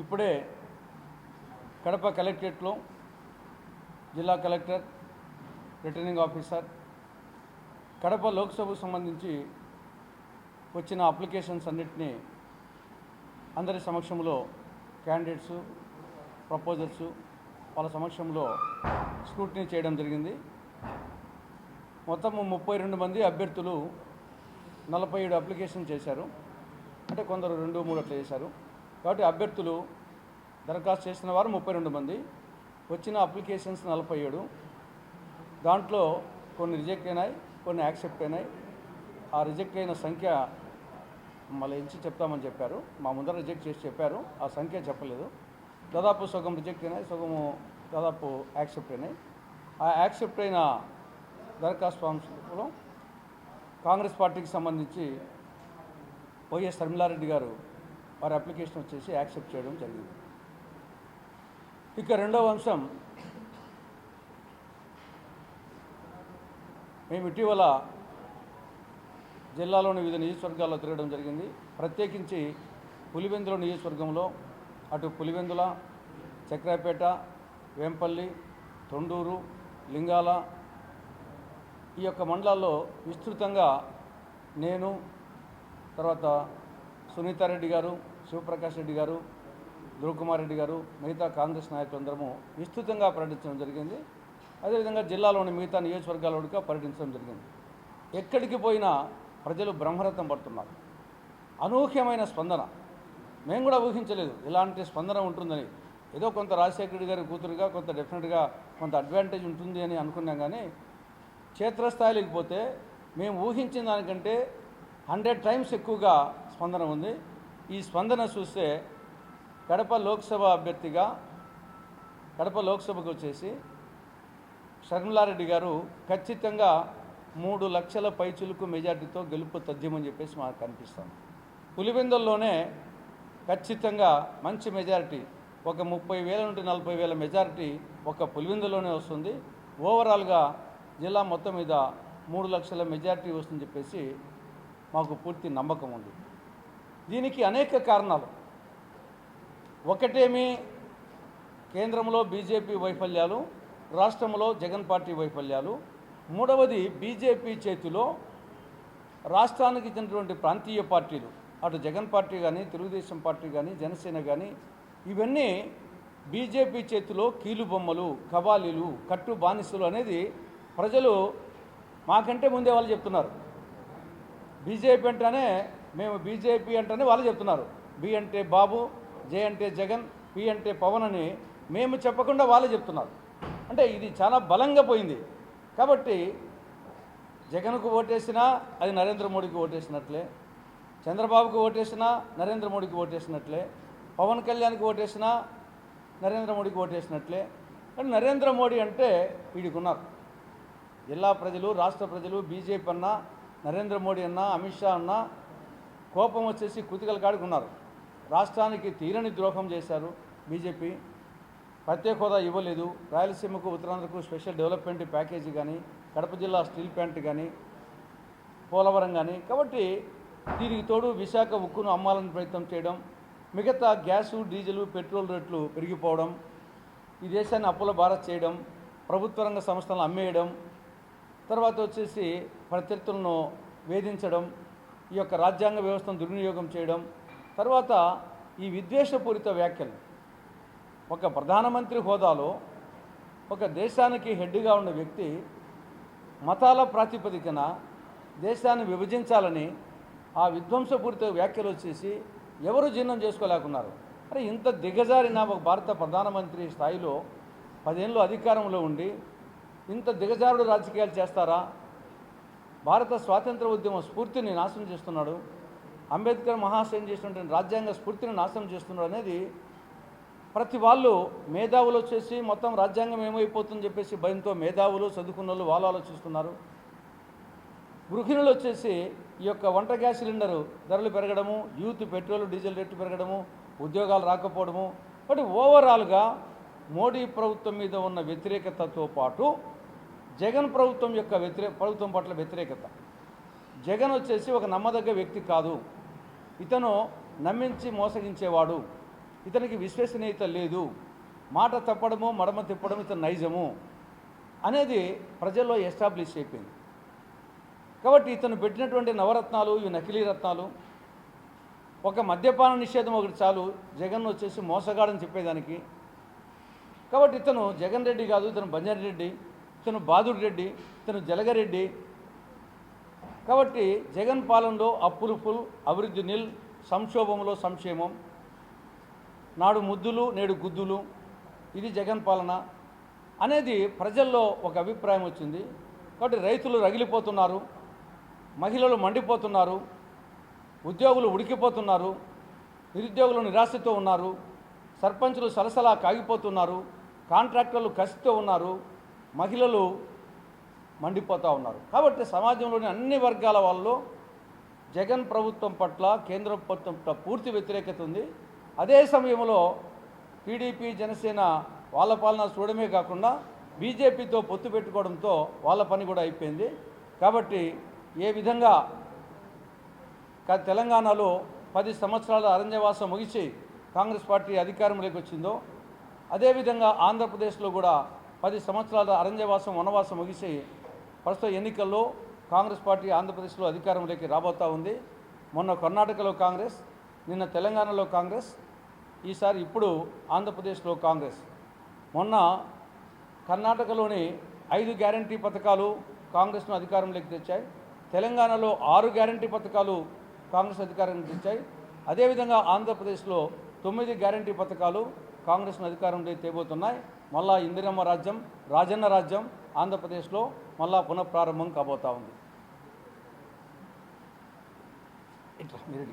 ఇప్పుడే కడప కలెక్టరేట్లో జిల్లా కలెక్టర్ రిటర్నింగ్ ఆఫీసర్ కడప లోక్సభకు సంబంధించి వచ్చిన అప్లికేషన్స్ అన్నిటినీ అందరి సమక్షంలో క్యాండిడేట్స్ ప్రపోజల్స్ వాళ్ళ సమక్షంలో స్క్రూటినీ చేయడం జరిగింది. మొత్తం ముప్పై రెండు మంది అభ్యర్థులు నలభై ఏడు అప్లికేషన్ చేశారు. అంటే కొందరు రెండు మూడు అట్లా చేశారు. కాబట్టి అభ్యర్థులు దరఖాస్తు చేసిన వారు ముప్పై రెండు మంది వచ్చిన అప్లికేషన్స్ నలభై ఏడు. దాంట్లో కొన్ని రిజెక్ట్ అయినాయి కొన్ని యాక్సెప్ట్ అయినాయి. ఆ రిజెక్ట్ అయిన సంఖ్య మళ్ళీ ఎంచి చెప్తామని చెప్పారు. మా ముందర రిజెక్ట్ చేసి చెప్పారు. ఆ సంఖ్య చెప్పలేదు. దాదాపు సగం రిజెక్ట్ అయినాయి సగము దాదాపు యాక్సెప్ట్ అయినాయి. ఆ యాక్సెప్ట్ అయిన దరఖాస్తు ఫామ్స్లో కాంగ్రెస్ పార్టీకి సంబంధించి వైఎస్ శర్మిలారెడ్డి గారు వారి అప్లికేషన్ వచ్చేసి యాక్సెప్ట్ చేయడం జరిగింది. ఇక రెండవ అంశం మేము ఇటీవల జిల్లాలోని వివిధ నియోజకవర్గాల్లో తిరగడం జరిగింది. ప్రత్యేకించి పులివెందుల నియోజకవర్గంలో అటు పులివెందుల చక్రాపేట వేంపల్లి తొండూరు లింగాల ఈ యొక్క మండలాల్లో విస్తృతంగా నేను తర్వాత సునీతారెడ్డి గారు శివప్రకాష్ రెడ్డి గారు ధ్రువకుమార్ రెడ్డి గారు మిగతా కాంగ్రెస్ నాయకులందరము విస్తృతంగా పర్యటించడం జరిగింది. అదేవిధంగా జిల్లాలోని మిగతా నియోజకవర్గాల్లో పర్యటించడం జరిగింది. ఎక్కడికి పోయినా ప్రజలు బ్రహ్మరథం పడుతున్నారు. అనూహ్యమైన స్పందన. మేము కూడా ఊహించలేదు ఇలాంటి స్పందన ఉంటుందని. ఏదో కొంత రాజశేఖర రెడ్డి గారి కూతురుగా కొంత డెఫినెట్గా కొంత అడ్వాంటేజ్ ఉంటుంది అని అనుకున్నాం కానీ క్షేత్రస్థాయిలోకి పోతే మేము ఊహించిన దానికంటే హండ్రెడ్ టైమ్స్ ఎక్కువగా స్పందన ఉంది. ఈ స్పందన చూస్తే కడప లోక్సభ అభ్యర్థిగా కడప లోక్సభకు వచ్చేసి షర్మిలారెడ్డి గారు ఖచ్చితంగా మూడు లక్షల పైచులకు మెజార్టీతో గెలుపు తథ్యమని చెప్పేసి మాకు కనిపిస్తుంది పులివెందుల్లోనే ఖచ్చితంగా మంచి మెజారిటీ ఒక ముప్పై వేల నుండి నలభై వేల మెజారిటీ ఒక పులివెందులోనే వస్తుంది. ఓవరాల్గా జిల్లా మొత్తం మీద మూడు లక్షల మెజారిటీ వస్తుందని చెప్పేసి మాకు పూర్తి నమ్మకం ఉంది. దీనికి అనేక కారణాలు. ఒకటేమి కేంద్రంలో బీజేపీ వైఫల్యాలు రాష్ట్రంలో జగన్ పార్టీ వైఫల్యాలు. మూడవది బీజేపీ చేతిలో రాష్ట్రానికి చెందినటువంటి ప్రాంతీయ పార్టీలు అటు జగన్ పార్టీ కానీ తెలుగుదేశం పార్టీ కానీ జనసేన కానీ ఇవన్నీ బీజేపీ చేతిలో కీలుబొమ్మలు కబాలీలు కట్టు బానిసలు అనేది ప్రజలు మాకంటే ముందే వాళ్ళు చెప్తున్నారు. బీజేపీ అంటేనే మేము బీజేపీ అంటేనే వాళ్ళు చెప్తున్నారు. బి అంటే బాబు జే అంటే జగన్ పి అంటే పవన్ అని మేము చెప్పకుండా వాళ్ళే చెప్తున్నారు. అంటే ఇది చాలా బలంగా పోయింది. కాబట్టి జగన్కు ఓటేసినా అది నరేంద్ర మోడీకి ఓటేసినట్లే చంద్రబాబుకు ఓటేసినా నరేంద్ర మోడీకి ఓటేసినట్లే పవన్ కళ్యాణ్కి ఓటేసినా నరేంద్ర మోడీకి ఓటేసినట్లే. కానీ నరేంద్ర మోడీ అంటే వీడికున్నారు. జిల్లా ప్రజలు రాష్ట్ర ప్రజలు బీజేపీ అన్నా నరేంద్ర మోడీ అన్నా అమిత్ షా అన్నా కోపం వచ్చేసి కుతికల కాడికి ఉన్నారు. రాష్ట్రానికి తీరని ద్రోహం చేశారు బీజేపీ. ప్రత్యేక హోదా ఇవ్వలేదు. రాయలసీమకు ఉత్తరాంధ్రకు స్పెషల్ డెవలప్మెంట్ ప్యాకేజీ కానీ కడప జిల్లా స్టీల్ ప్లాంట్ కానీ పోలవరం కానీ కాబట్టి దీనికి తోడు విశాఖ ఉక్కును అమ్మాలని ప్రయత్నం చేయడం మిగతా గ్యాసు డీజిల్ పెట్రోల్ రేట్లు పెరిగిపోవడం ఈ దేశాన్ని అప్పుల భారత్ చేయడం ప్రభుత్వ రంగ సంస్థలను అమ్మేయడం తర్వాత వచ్చేసి ప్రత్యర్థులను వేధించడం ఈ యొక్క రాజ్యాంగ వ్యవస్థను దుర్వినియోగం చేయడం తర్వాత ఈ విద్వేషపూరిత వ్యాఖ్యలు. ఒక ప్రధానమంత్రి హోదాలో ఒక దేశానికి హెడ్గా ఉన్న వ్యక్తి మతాల ప్రాతిపదికన దేశాన్ని విభజించాలని ఆ విధ్వంసపూరిత వ్యాఖ్యలు వచ్చేసి ఎవరు జీర్ణం చేసుకోలేకున్నారు. అరే ఇంత దిగజారిన ఒక భారత ప్రధానమంత్రి స్థాయిలో పదేళ్ళు అధికారంలో ఉండి ఇంత దిగజారుడు రాజకీయాలు చేస్తారా? భారత స్వాతంత్ర ఉద్యమ స్ఫూర్తిని నాశనం చేస్తున్నాడు. అంబేద్కర్ మహాశయం చేసినటువంటి రాజ్యాంగ స్ఫూర్తిని నాశనం చేస్తున్నాడు అనేది ప్రతి వాళ్ళు మేధావులు వచ్చేసి మొత్తం రాజ్యాంగం ఏమైపోతుందని చెప్పేసి భయంతో మేధావులు చదువుకున్న వాళ్ళు వాళ్ళు ఆలోచిస్తున్నారు. గృహిణులు వచ్చేసి ఈ యొక్క వంట గ్యాస్ సిలిండరు ధరలు పెరగడము యూత్ పెట్రోల్ డీజిల్ రేట్లు పెరగడము ఉద్యోగాలు రాకపోవడము బట్ ఓవరాల్గా మోడీ ప్రభుత్వం మీద ఉన్న వ్యతిరేకతతో పాటు జగన్ ప్రభుత్వం యొక్క వ్యతిరే ప్రభుత్వం పట్ల వ్యతిరేకత. జగన్ వచ్చేసి ఒక నమ్మదగ్గ వ్యక్తి కాదు. ఇతను నమ్మించి మోసగించేవాడు. ఇతనికి విశ్వసనీయత లేదు. మాట తప్పడము మడమ తిప్పడం ఇతను నైజము అనేది ప్రజల్లో ఎస్టాబ్లిష్ అయిపోయింది. కాబట్టి ఇతను పెట్టినటువంటి నవరత్నాలు ఇవి నకిలీ రత్నాలు ఒక మద్యపాన నిషేధం ఒకటి చాలు జగన్ వచ్చేసి మోసగాడని చెప్పేదానికి. కాబట్టి ఇతను జగన్ రెడ్డి కాదు ఇతను బంజారెడ్డి ఇతను బాదుడు రెడ్డి ఇతను జలగరెడ్డి. కాబట్టి జగన్ పాలనలో అప్పులు ఫుల్ అభివృద్ధి నిల్ సంక్షోభంలో సంక్షేమం. నాడు ముద్దులు నేడు గుద్దులు. ఇది జగన్ పాలన. అనేది ప్రజల్లో ఒక అభిప్రాయం వచ్చింది. కాబట్టి రైతులు రగిలిపోతున్నారు. మహిళలు మండిపోతున్నారు. ఉద్యోగులు ఉడికిపోతున్నారు. నిరుద్యోగులు నిరాశతో ఉన్నారు. సర్పంచులు సలసలా కాగిపోతున్నారు. కాంట్రాక్టర్లు కసితో ఉన్నారు. మహిళలు మండిపోతూ ఉన్నారు. కాబట్టి సమాజంలోని అన్ని వర్గాల వాళ్ళు జగన్ ప్రభుత్వం పట్ల కేంద్ర ప్రభుత్వం పట్ల పూర్తి వ్యతిరేకత ఉంది. అదే సమయంలో టీడీపీ జనసేన వాళ్ళ పాలన చూడమే కాకుండా బీజేపీతో పొత్తు పెట్టుకోవడంతో వాళ్ళ పని కూడా అయిపోయింది. కాబట్టి ఏ విధంగా తెలంగాణలో పది సంవత్సరాల అరణ్యవాసం ముగిసి కాంగ్రెస్ పార్టీ అధికారంలోకి వచ్చిందో అదేవిధంగా ఆంధ్రప్రదేశ్లో కూడా పది సంవత్సరాల అరణ్యవాసం వనవాసం ముగిసి ప్రస్తుత ఎన్నికల్లో కాంగ్రెస్ పార్టీ ఆంధ్రప్రదేశ్లో అధికారంలోకి రాబోతా ఉంది. మొన్న కర్ణాటకలో కాంగ్రెస్ నిన్న తెలంగాణలో కాంగ్రెస్ ఈసారి ఇప్పుడు ఆంధ్రప్రదేశ్లో కాంగ్రెస్. మొన్న కర్ణాటకలోని ఐదు గ్యారంటీ పథకాలు కాంగ్రెస్ను అధికారంలోకి తెచ్చాయి. తెలంగాణలో ఆరు గ్యారంటీ పథకాలు కాంగ్రెస్ అధికారానికి తెచ్చాయి. అదేవిధంగా ఆంధ్రప్రదేశ్లో తొమ్మిది గ్యారంటీ పథకాలు కాంగ్రెస్ను అధికారంలో తేబోతున్నాయి. మళ్ళా ఇందిరమ్మ రాజ్యం రాజన్న రాజ్యం ఆంధ్రప్రదేశ్లో మళ్ళా పునఃప్రారంభం కాబోతా ఉంది. ఇట్లా మీరు